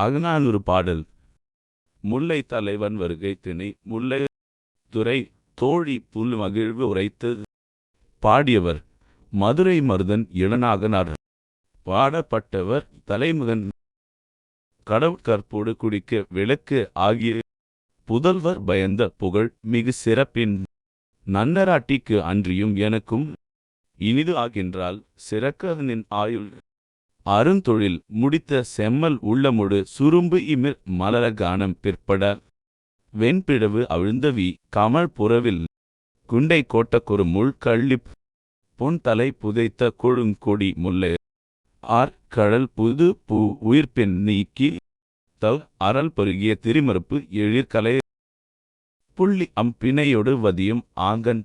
அகநானூறு பாடல். முல்லை தலைவன் வருகை திணை முல்லை துறை தோழி புல் மகிழ்வு உரைத்தது பாடியவர் மதுரை மருதன் இளநாகனார். பாடப்பட்டவர் தலைமுகன் கடவுட்கற்போடு குடிக்க விளக்கு ஆகிய புதல்வர் பயந்த புகழ் மிகு சிறப்பின் நன்னராட்டிக்கு அன்றியும் எனக்கும் இனிது ஆகின்றால் சிறக்கதனின் ஆயுள் அருந்தொழில் முடித்த செம்மல் உள்ளமுடு சுரும்பு இமிர் மலர கானம் பிற்பட. வெண்பிழவு அவிழ்ந்தவி கமல் புறவில் குண்டை கோட்டக்கொரு முள் கள்ளிப் பொன் தலை புதைத்த கொழுங்கொடி முல்லை ஆர் கடல் புது பூ உயிர்ப்பெண் நீக்கி தவ் அறல் பருகிய திரிமறுப்பு எழிற்கலை புள்ளி அம்பிணையொடு வதியும் ஆங்கன்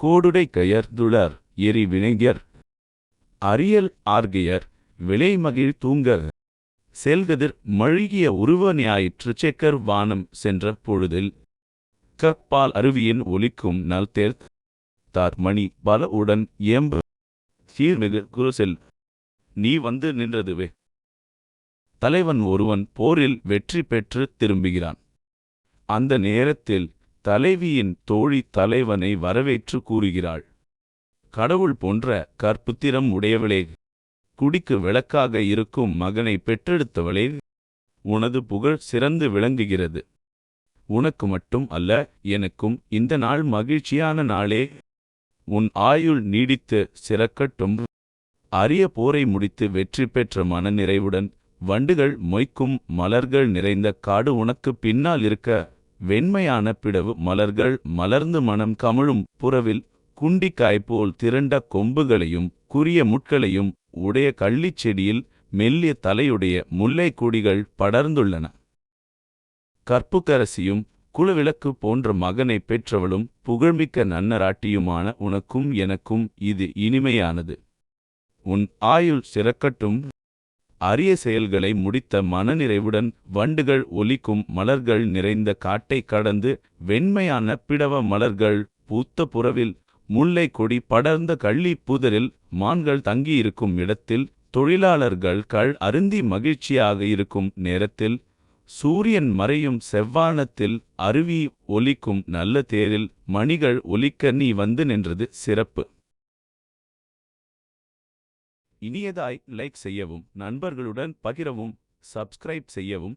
கோடுடை கயர் துளர் எரி வினைஞர். அரியல் ஆர்கையர் விளைமகிழ் தூங்க செல்கதிர் மழுகிய உருவ ஞாயிற்று செக்கர் வானம் சென்ற பொழுதில் கப்பால் அருவியின் ஒலிக்கும் நல்தேர் தார் மணி பல உடன் ஏம்பு சீர்மிகு குருசெல் நீ வந்து நின்றதுவே. தலைவன் ஒருவன் போரில் வெற்றி பெற்று திரும்புகிறான். அந்த நேரத்தில் தலைவியின் தோழி தலைவனை வரவேற்று கூறுகிறாள். கடவுள் போன்ற கற்புத்திரம் உடையவளே. குடிக்கு விளக்காக இருக்கும் மகனை பெற்றெடுத்தவளே உனது புகழ் சிறந்து விளங்குகிறது. உனக்கு மட்டும் அல்ல எனக்கும் இந்த நாள் மகிழ்ச்சியான நாளே. உன் ஆயுள் நீடித்து சிறக்கட்டும். அரிய போரை முடித்து வெற்றி பெற்ற மனநிறைவுடன் வண்டுகள் மொய்க்கும் மலர்கள் நிறைந்த காடு உனக்கு பின்னால் இருக்க வெண்மையான பிடவு மலர்கள் மலர்ந்து மனம் கமழும் புறவில் குண்டிக்காய் போல் திரண்ட கொம்புகளையும் குரிய முட்களையும் உடைய கள்ளிச் செடியில் மெல்லிய தலையுடைய முல்லை கொடிகள் படர்ந்துள்ளன. கற்புக்கரசியும் குலவிளக்கு போன்ற மகனை பெற்றவளும் புகழ்மிக்க நன்னராட்டியுமான உனக்கும் எனக்கும் இது இனிமையானது. உன் ஆயுள் சிறக்கட்டும். அரிய செயல்களை முடித்த மனநிறைவுடன் வண்டுகள் ஒலிக்கும் மலர்கள் நிறைந்த காட்டை கடந்து வெண்மையான பிடவ மலர்கள் பூத்த புறவில் முல்லை கொடி படர்ந்த கள்ளி புதரில் மான்கள் தங்கியிருக்கும் இடத்தில் தொழிலாளர்கள் கள் அருந்தி மகிழ்ச்சியாக இருக்கும் நேரத்தில் சூரியன் மறையும் செவ்வானத்தில் அருவி ஒலிக்கும் நல்ல தேரில் மணிகள் ஒலிக்க நீ வந்து நின்றது சிறப்பு. இனியதாய் லைக் செய்யவும் நண்பர்களுடன் பகிரவும் சப்ஸ்கிரைப் செய்யவும்.